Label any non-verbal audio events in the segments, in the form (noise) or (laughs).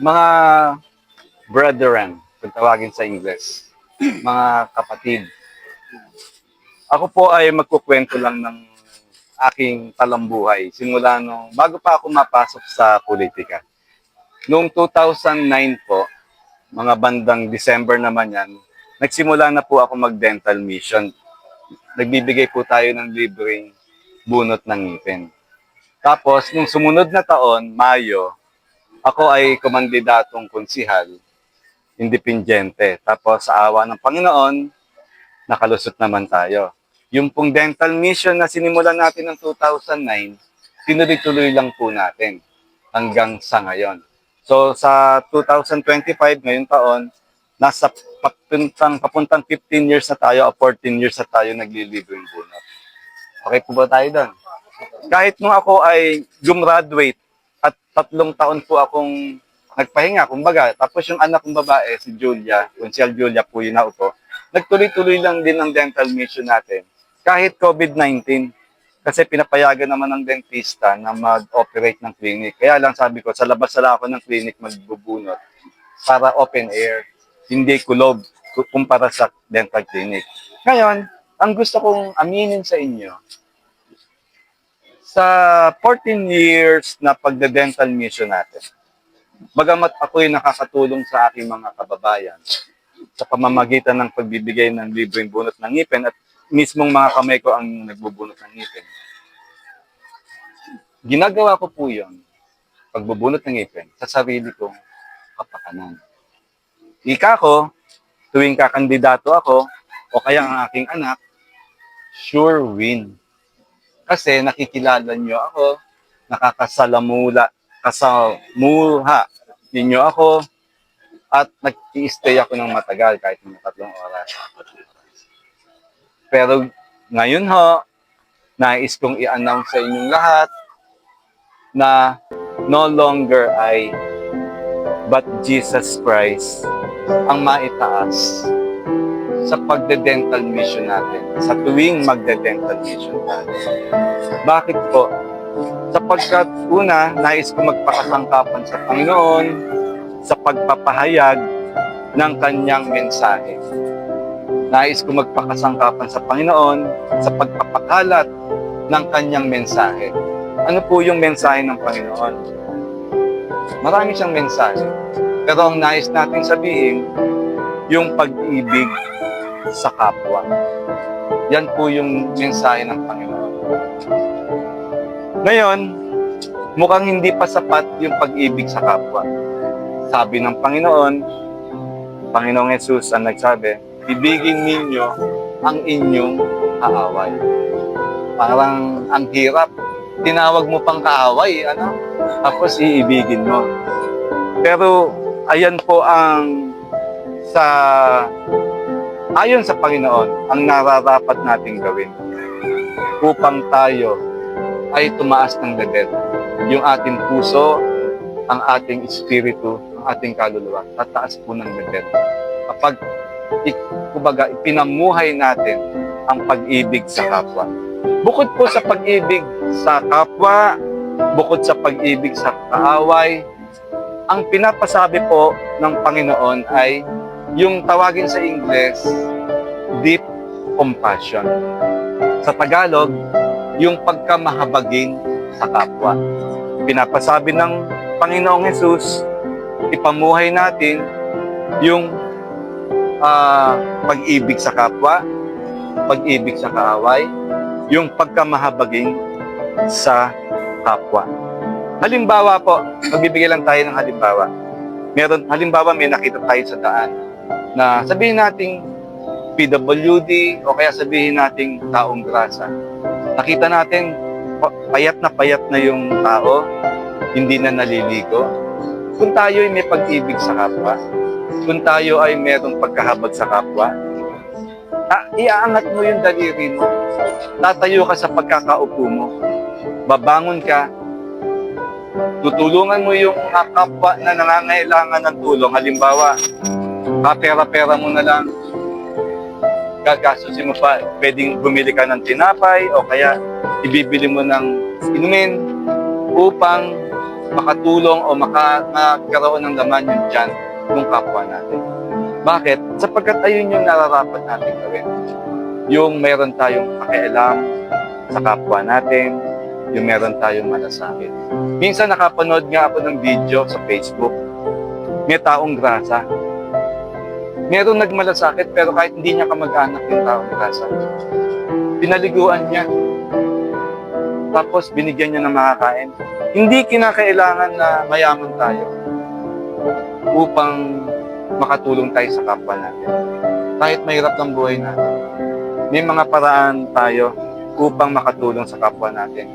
Mga brethren, kung tawagin sa English, mga kapatid. Ako po ay magkukwento lang ng aking talambuhay simula nung bago pa ako mapasok sa politika. Noong 2009 po, mga bandang December naman yan, nagsimula na po ako mag-dental mission. Nagbibigay po tayo ng libreng bunot ng ngipin. Tapos, nung sumunod na taon, Mayo, ako ay kumandidatong konsihal, independente. Tapos, sa awa ng Panginoon, nakalusot naman tayo. Yung pong dental mission na sinimulan natin ng 2009, tinuloy-tuloy lang po natin hanggang sa ngayon. So, sa 2025, ngayong taon, nasa papuntang, papuntang 15 years na tayo o 14 years na tayo naglilibing bunot. Okay po ba tayo doon? Kahit nung ako ay gumraduate at tatlong taon po akong nagpahinga, kumbaga, tapos yung anak kong babae, si Julia, Consial Julia po yun naupo, nagtuloy-tuloy lang din ang dental mission natin. Kahit COVID-19, kasi pinapayagan naman ng dentista na mag-operate ng clinic. Kaya lang sabi ko, sa labas sala ako ng clinic magbubunot para open air, hindi kulob ku- kumpara sa dental clinic. Ngayon, ang gusto kong aminin sa inyo, sa 14 years na pagde-dental mission natin, bagamat ako'y nakakatulong sa aking mga kababayan sa pamamagitan ng pagbibigay ng libreng bunot ng ngipin at mismong mga kamay ko ang nagbubunot ng ngipin. Ginagawa ko po yun, pagbubunot ng ngipin, sa sarili kong kapakanan. Ika ko, tuwing kakandidato ako, o kaya ang aking anak, sure win. Kasi nakikilala nyo ako, nakakasalamula, kasamuha ninyo ako, at nag-stay ako ng matagal kahit mga tatlong oras. Pero ngayon ho, nais kong i-announce sa inyong lahat na no longer I but Jesus Christ ang maitaas sa pagde-dental mission natin, sa tuwing magde-dental mission tayo. Bakit po? Sapagkat una, nais ko magpakasangkapan sa Panginoon sa pagpapahayag ng kanyang mensahe. Nais ko magpakasangkapan sa Panginoon sa pagpapakalat ng kanyang mensahe. Ano po yung mensahe ng Panginoon? Marami siyang mensahe. Pero ang nais nating sabihin, yung pag-ibig sa kapwa. Yan po yung mensahe ng Panginoon. Ngayon, mukhang hindi pa sapat yung pag-ibig sa kapwa. Sabi ng Panginoon, Panginoong Yesus ang nagsabi, ibigin ninyo ang inyong kaaway. Parang ang hirap. Tinawag mo pang kaaway, ano? Tapos iibigin mo. Pero ayan po ang sa ayon sa Panginoon ang nararapat nating gawin upang tayo ay tumaas ng level. Yung ating puso, ang ating espiritu, ang ating kaluluwa, tataas po ng level. Kapag kumbaga, ipinamuhay natin ang pag-ibig sa kapwa. Bukod po sa pag-ibig sa kapwa, bukod sa pag-ibig sa kaaway, ang pinapasabi po ng Panginoon ay yung tawagin sa Ingles, deep compassion. Sa Tagalog, yung pagkamahabagin sa kapwa. Pinapasabi ng Panginoong Yesus, ipamuhay natin yung ah, pag-ibig sa kapwa, pag-ibig sa kaaway, yung pagkamahabagin sa kapwa. Halimbawa po, magbibigay lang tayo ng halimbawa. Meron, halimbawa may nakita tayo sa daan na sabihin nating PWD o kaya sabihin nating taong grasa. Nakita natin pa- payat na payat na yung tao, hindi na naliligo. Kung tayo ay may pag-ibig sa kapwa, kung tayo ay merong pagkahabag sa kapwa, ah, iaangat mo yung daliri mo. Tatayo ka sa pagkakaupo mo. Babangon ka. Tutulungan mo yung kapwa na nangangailangan ng tulong. Halimbawa, kapera-pera mo na lang. Gagastusin mo pa, pwedeng bumili ka ng tinapay o kaya ibibili mo ng inumin upang makatulong o maka, ng laman yung dyan ng kapwa natin. Bakit? Sapagkat ayun yung nararapat natin gawin. Yung meron tayong pakialam sa kapwa natin, yung meron tayong malasakit. Minsan nakapanood nga ako ng video sa Facebook, may taong grasa. Merong nagmalasakit pero kahit hindi niya kamag-anak yung taong grasa, pinaliguan niya. Tapos binigyan niya ng makakain. Hindi kinakailangan na mayaman tayo upang makatulong tayo sa kapwa natin. Kahit mahirap ng buhay natin. May mga paraan tayo upang makatulong sa kapwa natin.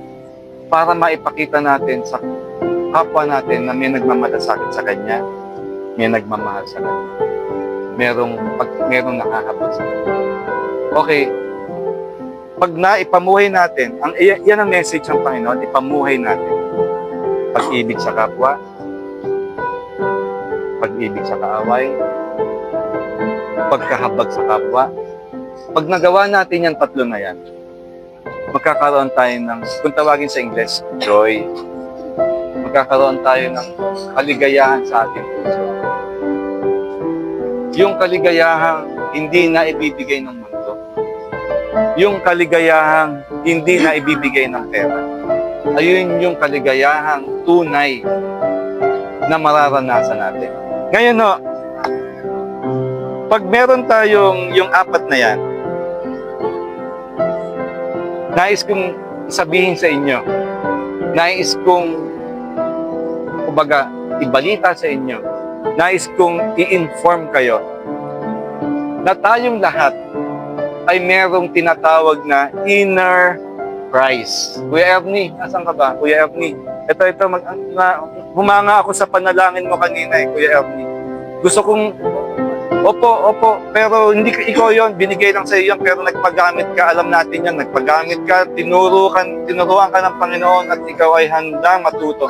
Para maipakita natin sa kapwa natin na may nagmamalasakit sa kanya, may nagmamahal sa kanya. Merong, pag, merong nakahabag sa kanya. Okay, pag naipamuhay natin, ang, yan ang message ng Panginoon, ipamuhay natin. Pag-ibig sa kapwa, pag-ibig sa kaaway, pagkahabag sa kapwa. Pag nagawa natin yan tatlo na yan, magkakaroon tayo ng, kung tawagin sa English, joy. Magkakaroon tayo ng kaligayahan sa ating puso. Yung kaligayahan hindi na ibibigay ng mundo. Yung kaligayahan hindi na ibibigay ng pera. Ayun yung kaligayahang tunay na mararanasan natin. Ngayon no, pag meron tayong yung apat na yan, nais kong sabihin sa inyo, nais kong, kumbaga, ibalita sa inyo, nais kong i-inform kayo na tayong lahat ay merong tinatawag na inner Christ. Kuya Ernie, nasan ka ba? Kuya Ernie, ito, ito, mag, na, humanga ako sa panalangin mo kanina eh, Kuya Ernie. Gusto kong, opo, opo, pero hindi ka ikaw yon binigay lang sa iyo yan, pero nagpagamit ka, alam natin yan, nagpagamit ka, tinuro ka, tinuruan ka ng Panginoon at ikaw ay handang matuto.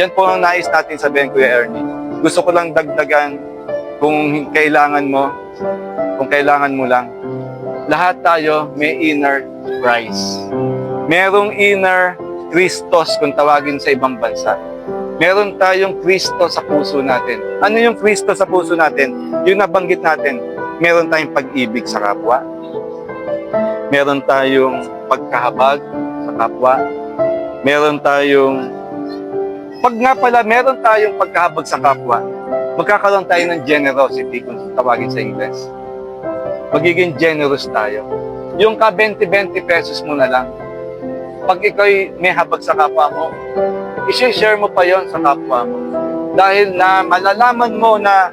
Yan po ang nais natin sabihin, Kuya Ernie. Gusto ko lang dagdagan kung kailangan mo, kung kailangan mo lang. Lahat tayo may inner Christ. Merong inner Christos kung tawagin sa ibang bansa. Meron tayong Kristo sa puso natin. Ano yung Kristo sa puso natin? Yung nabanggit natin, meron tayong pag-ibig sa kapwa. Meron tayong pagkahabag sa kapwa. Meron tayong pag nga pala meron tayong pagkahabag sa kapwa, magkakaroon tayo ng generosity kung tawagin sa English. Magiging generous tayo. Yung ka 20-20 pesos mo na lang, pag ikaw'y may habag sa kapwa mo, isi-share mo pa yon sa kapwa mo. Dahil na malalaman mo na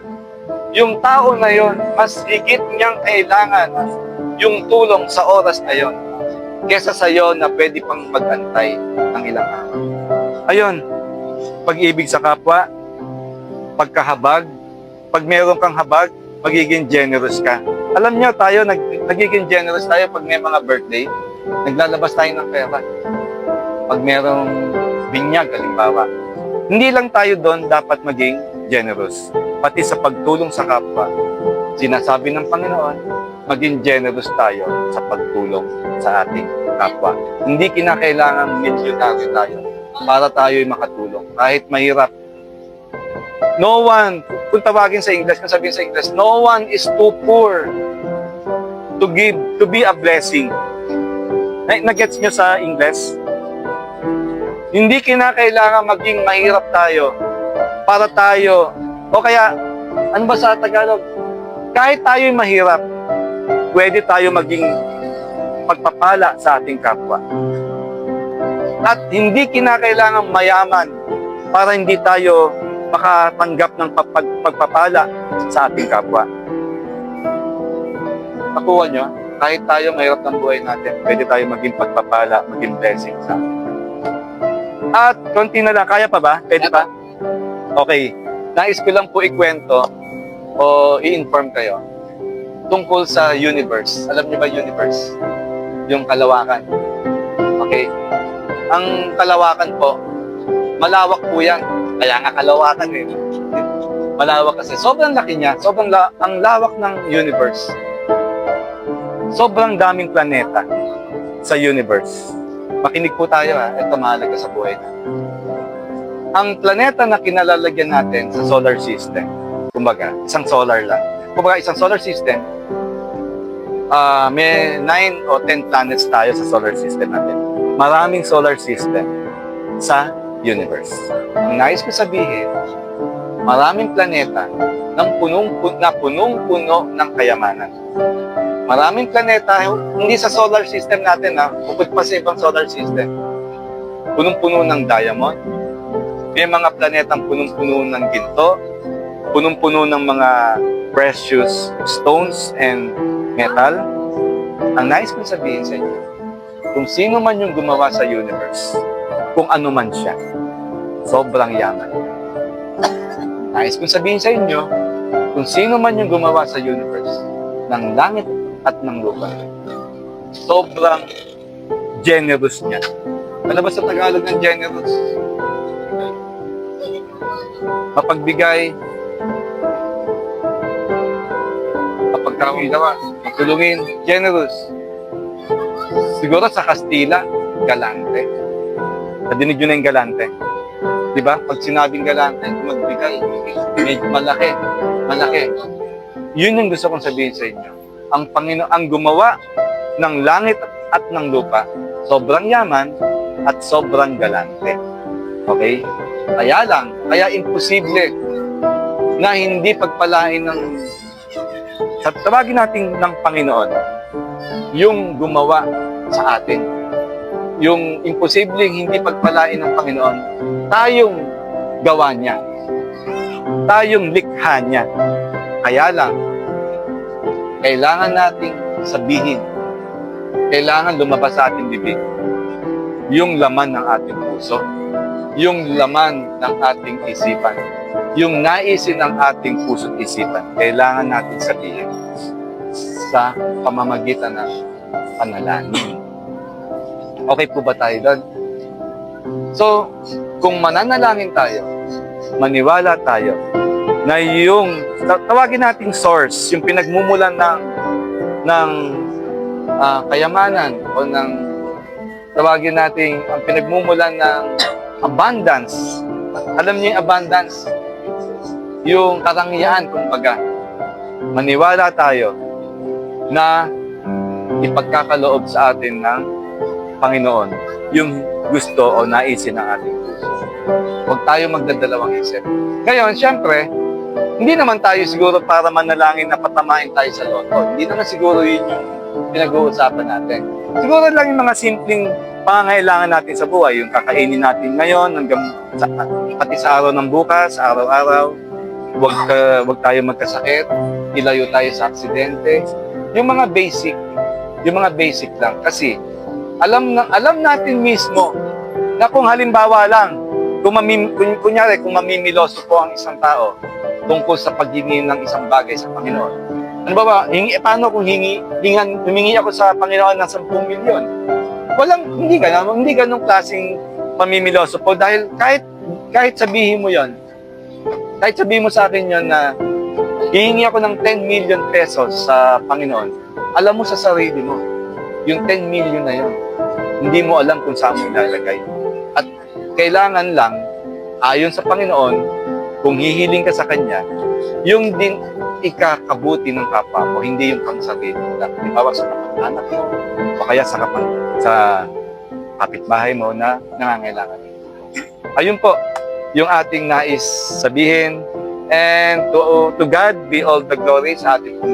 yung tao na yon, mas higit niyang kailangan yung tulong sa oras na yon kesa sa iyo na pwede pang magantay ng ilang araw. Ayun, pag-ibig sa kapwa, pagkahabag, pag meron kang habag, magiging generous ka. Alam niyo tayo, nag, nagiging generous tayo pag may mga birthday, naglalabas tayo ng pera. Pag merong binyag, halimbawa. Hindi lang tayo doon dapat maging generous. Pati sa pagtulong sa kapwa, sinasabi ng Panginoon, maging generous tayo sa pagtulong sa ating kapwa. Hindi kinakailangan milyonaryo tayo para tayo'y makatulong. Kahit mahirap. No one, kung tawagin sa English, kung sabihin sa English, no one is too poor to give, to be a blessing. Na- Nagets nyo sa English? Hindi kinakailangan maging mahirap tayo para tayo, o kaya, ano ba sa Tagalog? Kahit tayo'y mahirap, pwede tayo maging pagpapala sa ating kapwa. At hindi kinakailangan mayaman para hindi tayo makatanggap ng pag- pagpapala sa ating kapwa. Nakuha nyo, kahit tayo mahirap ng buhay natin, pwede tayo maging pagpapala, maging blessing sa atin. At konti na lang, kaya pa ba? Pwede pa? Okay. Nais ko lang po ikwento o i-inform kayo tungkol sa universe. Alam niyo ba universe? Yung kalawakan. Okay. Ang kalawakan po, malawak po yan. Kaya nga kalawakan eh. Malawak kasi. Sobrang laki niya. Sobrang la- ang lawak ng universe. Sobrang daming planeta sa universe. Makinig po tayo ha. Ito mahalaga sa buhay natin. ang planeta na kinalalagyan natin sa solar system, kumbaga, isang solar lang. Kumbaga, isang solar system, ah may 9 o 10 planets tayo sa solar system natin. Maraming solar system sa universe. Ang nais ko sabihin, maraming planeta ng punong, na punong-puno ng kayamanan. Maraming planeta, hindi sa solar system natin ha, bukod pa sa ibang solar system. Punong-puno ng diamond, may mga planetang punong-puno ng ginto, punong-puno ng mga precious stones and metal. Ang nais kong sabihin sa inyo, kung sino man yung gumawa sa universe, kung ano man siya, sobrang yaman. (laughs) Nais kong sabihin sa inyo, kung sino man yung gumawa sa universe, ng langit at ng lupa, sobrang generous niya. Ano ba sa Tagalog ng generous? Mapagbigay, mapagkawinawa, matulungin, generous. Siguro sa Kastila, galante. Nadinig nyo na yung galante. Di ba? Pag sinabing galante, magbigay, medyo malaki, malaki. Yun yung gusto kong sabihin sa inyo. Ang Panginoon ang gumawa ng langit at ng lupa, sobrang yaman at sobrang galante. Okay? Kaya lang, kaya imposible na hindi pagpalain ng sa tawagin natin ng Panginoon yung gumawa sa atin. Yung imposibleng hindi pagpalain ng Panginoon, tayong gawa niya. Tayong likha niya. Kaya lang, kailangan nating sabihin, kailangan lumabas sa ating bibig yung laman ng ating puso, yung laman ng ating isipan, yung naisin ng ating puso at isipan, kailangan natin sabihin sa pamamagitan ng panalangin. Okay po ba tayo doon? So, kung mananalangin tayo, maniwala tayo na yung ta- tawagin nating source, yung pinagmumulan ng ng ah, kayamanan o ng tawagin nating ang pinagmumulan ng abundance. Alam niyo yung abundance? Yung karangyaan, kumbaga. Maniwala tayo na ipagkakaloob sa atin ng Panginoon yung gusto o naisin ng ating puso. Huwag tayo magdadalawang isip. Ngayon, siyempre, hindi naman tayo siguro para manalangin na patamain tayo sa loto. Hindi naman siguro yun yung pinag-uusapan natin. Siguro lang yung mga simpleng pangangailangan natin sa buhay, yung kakainin natin ngayon, hanggang sa, pati sa araw ng bukas, araw-araw, wag, ka, wag tayo magkasakit, ilayo tayo sa aksidente. Yung mga basic, yung mga basic lang. Kasi alam na, alam natin mismo na kung halimbawa lang, kung, mamim, kunyari, kung mamimiloso po ang isang tao tungkol sa paghingi ng isang bagay sa Panginoon. Ano ba ba, hingi, paano kung hingi, hingan, humingi ako sa Panginoon ng 10 milyon? Walang, hindi ganun, hindi ganun klaseng mamimiloso po dahil kahit, kahit sabihin mo yon kahit sabihin mo sa akin yon na hihingi ako ng 10 million pesos sa Panginoon, alam mo sa sarili mo, yung 10 million na yon, hindi mo alam kung saan mo ilalagay. At kailangan lang, ayon sa Panginoon, kung hihiling ka sa Kanya, yung din ikakabuti ng kapwa mo, hindi yung pang sarili mo. Halimbawa sa kapag-anak mo, o kaya sa kapag sa kapitbahay mo na nangangailangan. Ayun po, yung ating nais sabihin. And to, to God be all the glory sa ating pong.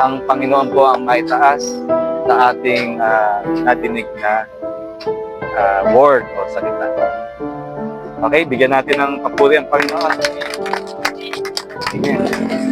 Ang Panginoon po ang maitaas sa ating ah, nadinig na ah, word o salita. Okay, bigyan natin ng papuri ang Panginoon. Amen.